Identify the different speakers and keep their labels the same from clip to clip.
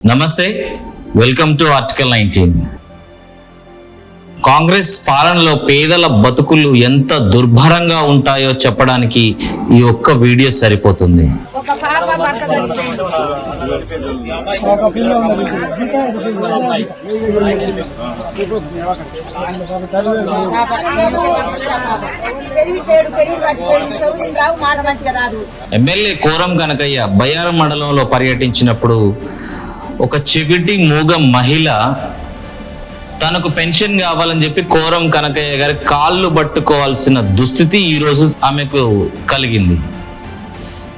Speaker 1: నమస్తే welcome to article nineteen Congress పాలనలో పేదల బతుకులు ఎంత దుర్భరంగా ఉంటాయో చెప్పడానికి ఈ ఒక్క వీడియో సరిపోతుంది. ఎమ్మెల్యే కోరం కనకయ్య బయ్యారం మండలంలో పర్యటించినప్పుడు ఒక చెవిటి మూగ మహిళ తనకు పెన్షన్ కావాలని చెప్పి కోరం కనకయ్య గారి కాళ్ళు పట్టుకోవాల్సిన దుస్థితి ఈరోజు ఆమెకు కలిగింది.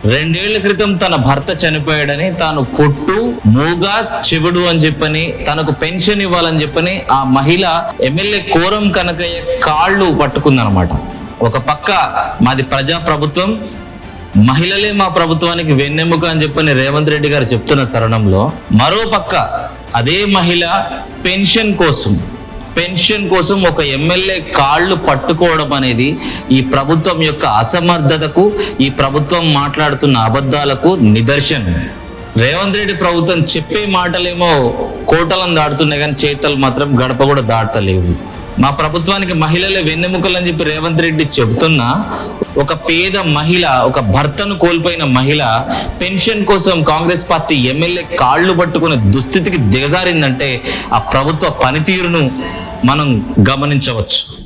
Speaker 1: రెండేళ్ళ క్రితం తన భర్త చనిపోయాడని తాను పొట్టు మూగ చెవుడు అని చెప్పని తనకు పెన్షన్ ఇవ్వాలని చెప్పని ఆ మహిళ ఎమ్మెల్యే కోరం కనకయ్య కాళ్ళు పట్టుకుందనమాట. ఒక పక్క మాది ప్రజా ప్రభుత్వం మహిళలే మా ప్రభుత్వానికి వెన్నెముక అని చెప్పని రేవంత్ రెడ్డి గారు చెప్తున్న తరుణంలో మరో పక్క అదే మహిళ పెన్షన్ కోసం పెన్షన్ కోసం ఒక ఎమ్మెల్యే కాళ్ళు పట్టుకోవడం అనేది ఈ ప్రభుత్వం యొక్క అసమర్థతకు ఈ ప్రభుత్వం మాట్లాడుతున్న అబద్ధాలకు నిదర్శనం. రేవంత్ రెడ్డి ప్రభుత్వం చెప్పే మాటలేమో కోటలను దాటుతున్నాయి కానీ చేతలు మాత్రం గడప కూడా దాటలేవు. మా ప్రభుత్వానికి మహిళలే వెన్నెముకలు అని చెప్పి రేవంత్ రెడ్డి చెబుతున్నా ఒక పేద మహిళ ఒక భర్తను కోల్పోయిన మహిళ పెన్షన్ కోసం కాంగ్రెస్ పార్టీ ఎమ్మెల్యే కాళ్ళు పట్టుకునే దుస్థితికి దిగజారిందంటే ఆ ప్రభుత్వ పనితీరును మనం గమనించవచ్చు.